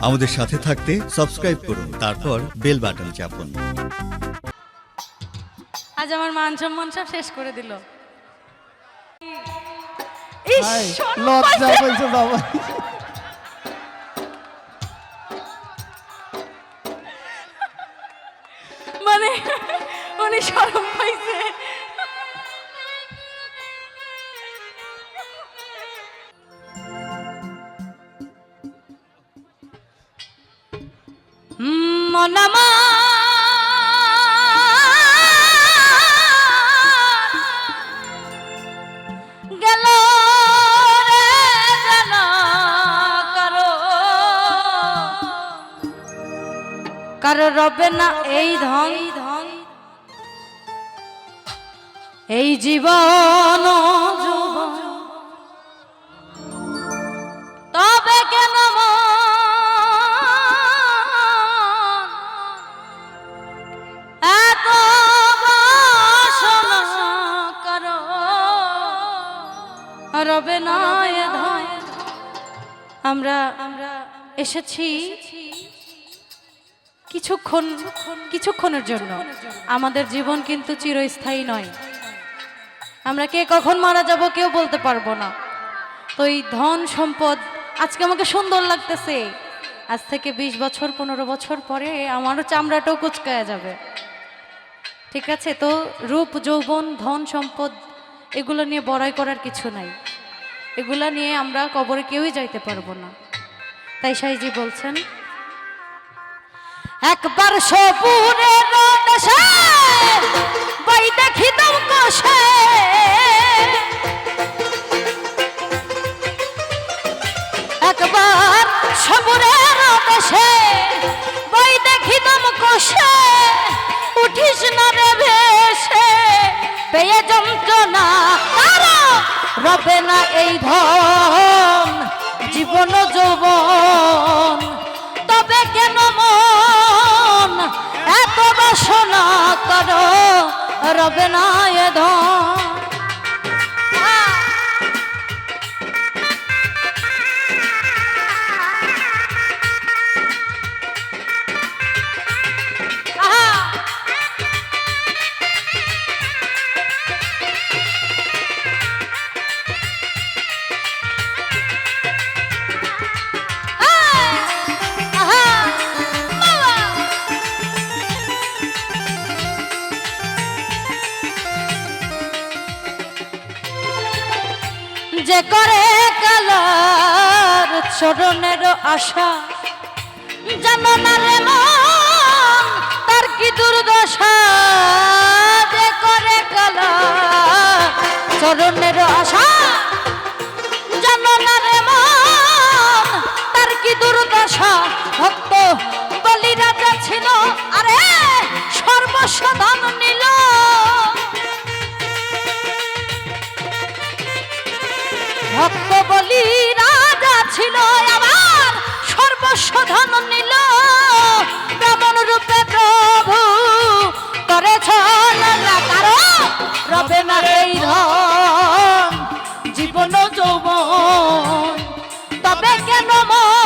আমাদের সাথে থাকতে সাবস্ক্রাইব করুন তারপর বেল বাটন চাপুন। আজ আমার মান সম্মান সব শেষ করে দিল। লজ্জা। পাইছে। বাবা। মানে উনি শরম পাইছে। আমার। গেল কারও রবে না এই ধন। এই জীবন আমরা আমরা এসেছি কিছুক্ষণ, কিছুক্ষণের জন্য। আমাদের জীবন কিন্তু চিরস্থায়ী নয়। আমরা কে কখন মারা যাব কেউ বলতে পারব না। তো এই ধন সম্পদ আজকে আমাকে সুন্দর লাগতেছে। আজ থেকে ২০ বছর, পনেরো বছর পরে আমারও চামড়াটাও কুচকায়া যাবে। ঠিক আছে? তো রূপ, যৌবন, ধন সম্পদ, এগুলো নিয়ে বড়াই করার কিছু নাই। এগুলা নিয়ে আমরা কবরে কেউই যাইতে পারব না। তাই সাইজি বলছেন, একবার সপুরে বাই দেখি দম কষে একবার সপুরে রবে না এই ধন, জীবন যৌবন। তবে কেন মন? এত বাসনা করো, রবে না এ ধন। করে কালার চরণের আশা। জানো না রে মন তার কি দুর্দশা? যে করে কালার চরণের আশা। জানো না রে মন তার কি দুর্দশা? ভক্ত বলি রাজা ছিল সর্বস্ব ধন নিল। তেমন রূপে প্রভু করেছ না রবে না এই জীবন যৌবন। তবে কেন মন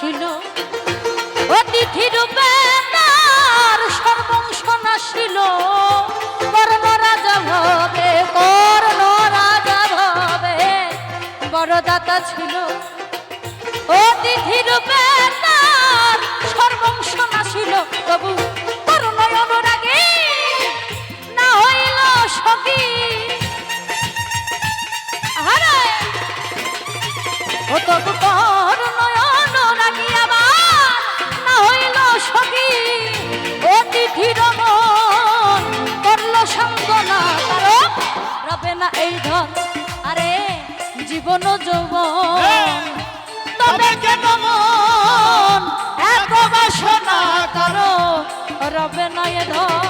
ছিল। অতিথি রূপে তার সর্বংশ নাশিল কর্ণ রাজা ভবে কর্ণ রাজা ভবে বড়দাতা ছিল। অতিথি রূপে তার সর্বংশ নাশিল তবু করুণয় না হইল সখী। ও রবে নয় ধর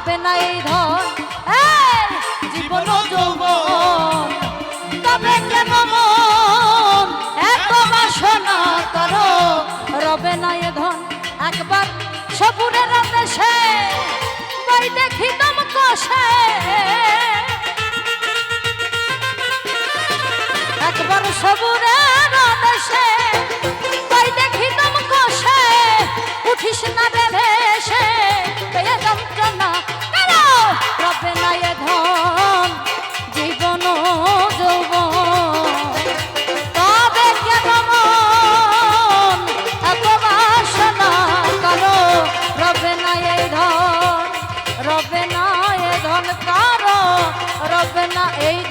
হবে না এই ধর জীবন যৌবন, তবে কেন মন, এত বাসনা করো রবে না এ ধন। একবার সপুরে রাতে সে বই দেখি একবার সবুরে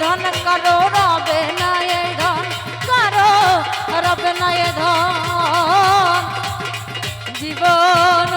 ধন কারও রবে না এ ধন কারও রবে না এ ধন। জীবন